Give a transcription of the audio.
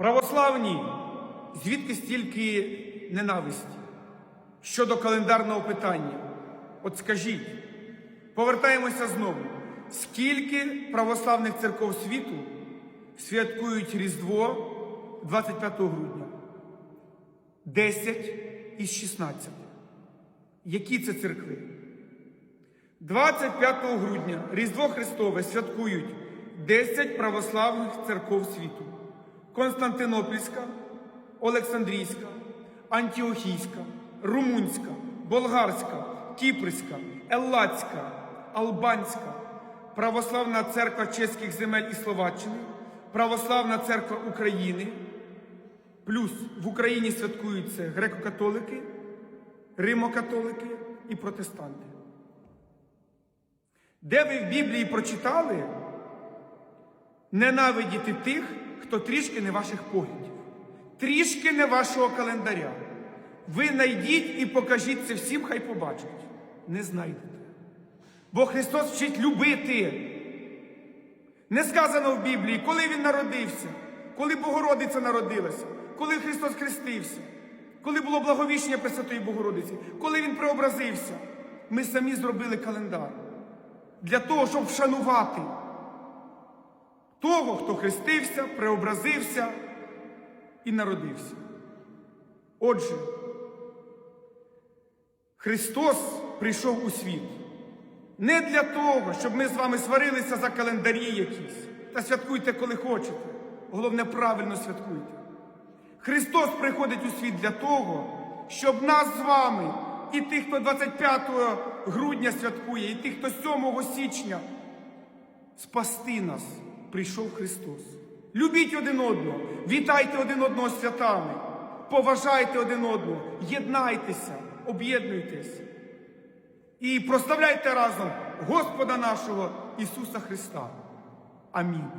Православні, звідки стільки ненависті щодо календарного питання? От скажіть, повертаємося знову. Скільки православних церков світу святкують Різдво 25 грудня? 10 із 16. Які це церкви? 25 грудня Різдво Христове святкують 10 православних церков світу: Константинопільська, Олександрійська, Антіохійська, Румунська, Болгарська, Кіпрська, Еллацька, Албанська, Православна церква чеських земель і Словаччини, Православна церква України. Плюс в Україні святкуються греко-католики, римокатолики і протестанти. Де ви в Біблії прочитали ненавидіти тих, хто трішки не ваших поглядів, трішки не вашого календаря. Ви найдіть і покажіть це всім, хай побачать. Не знайдете. Бо Христос вчить любити. Не сказано в Біблії, коли Він народився, коли Богородиця народилася, коли Христос хрестився, коли було благовіщення Пресвятої Богородиці, коли Він преобразився. Ми самі зробили календар для того, щоб вшанувати того, хто хрестився, преобразився і народився. Отже, Христос прийшов у світ не для того, щоб ми з вами сварилися за календарі якісь. Та святкуйте, коли хочете. Головне, правильно святкуйте. Христос приходить у світ для того, щоб нас з вами, і тих, хто 25 грудня святкує, і тих, хто 7 січня, спасти нас прийшов Христос. Любіть один одного, вітайте один одного святами, поважайте один одного, єднайтеся, об'єднуйтесь і прославляйте разом Господа нашого Ісуса Христа. Амінь.